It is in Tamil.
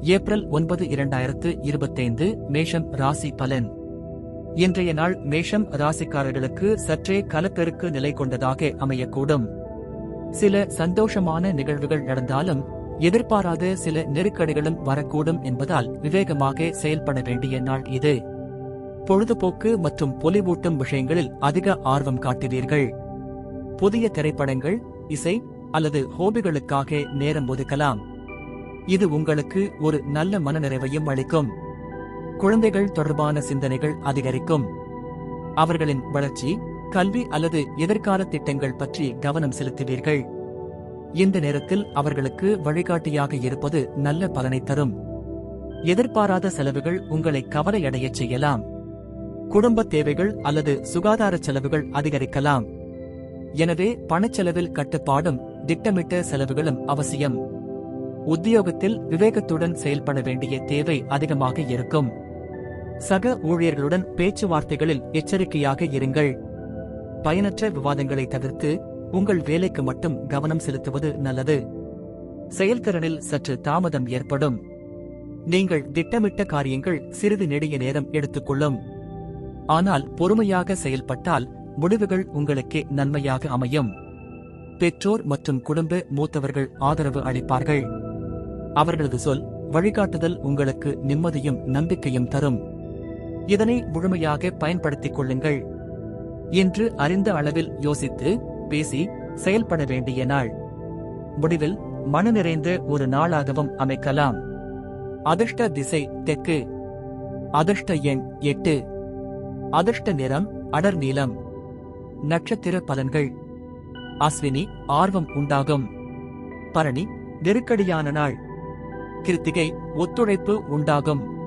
ஏப்ரல் ஒன்பது இரண்டாயிரத்து இருபத்தைந்து மேஷம் ராசி பலன். இன்றைய நாள் மேஷம் ராசிக்காரர்களுக்கு சற்றே கலப்பெருக்கு நிலை கொண்டதாக அமையக்கூடும். சில சந்தோஷமான நிகழ்வுகள் நடந்தாலும் எதிர்பாராத சில நெருக்கடிகளும் வரக்கூடும் என்பதால் விவேகமாக செயல்பட வேண்டிய நாள் இது. பொழுதுபோக்கு மற்றும் பொலிவூட்டும் விஷயங்களில் அதிக ஆர்வம் காட்டுவீர்கள் புதிய திரைப்படங்கள் இசை அல்லது ஹோபிகளுக்காக நேரம் ஒதுக்கலாம். இது உங்களுக்கு ஒரு நல்ல மனநிறைவையும் அளிக்கும். குழந்தைகள் தொடர்பான சிந்தனைகள் அதிகரிக்கும். அவர்களின் வளர்ச்சி கல்வி அல்லது எதிர்கால திட்டங்கள் பற்றி கவனம் செலுத்துவீர்கள். இந்த நேரத்தில் அவர்களுக்கு வழிகாட்டியாக இருப்பது நல்ல பலனை தரும். எதிர்பாராத செலவுகள் உங்களை கவலையடையச் செய்யலாம். குடும்ப தேவைகள் அல்லது சுகாதார செலவுகள் அதிகரிக்கலாம். எனவே பணச்செலவில் கட்டுப்பாடும் திட்டமிட்ட செலவுகளும் அவசியம். உத்தியோகத்தில் விவேகத்துடன் செயல்பட வேண்டிய தேவை அதிகமாக இருக்கும். சக ஊழியர்களுடன் பேச்சுவார்த்தைகளில் எச்சரிக்கையாக இருங்கள். பயனற்ற விவாதங்களை தவிர்த்து உங்கள் வேலைக்கு மட்டும் கவனம் செலுத்துவது நல்லது. செயல்திறனில் சற்று தாமதம் ஏற்படும். நீங்கள் திட்டமிட்ட காரியங்கள் சிறிது நெடிய நேரம் எடுத்துக்கொள்ளும். ஆனால் பொறுமையாக செயல்பட்டால் முடிவுகள் உங்களுக்கே நன்மையாக அமையும். பெற்றோர் மற்றும் குடும்ப மூத்தவர்கள் ஆதரவு அளிப்பார்கள். அவர்களது சொல் வழிகாட்டுதல் உங்களுக்கு நிம்மதியும் நம்பிக்கையும் தரும். இதனை முழுமையாக பயன்படுத்திக் கொள்ளுங்கள். என்று அறிந்த அளவில் யோசித்து பேசி செயல்பட வேண்டிய நாள். முடிவில் மன நிறைந்த ஒரு நாளாகவும் அமைக்கலாம். அதிர்ஷ்ட திசை தெற்கு. அதிர்ஷ்ட எண் எட்டு. அதிர்ஷ்ட நிறம் அடர் நீளம் நட்சத்திர பலன்கள். அஸ்வினி ஆர்வம் உண்டாகும். பரணி நெருக்கடியான நாள். கிருத்திகை ஒத்துழைப்பு உண்டாகும்.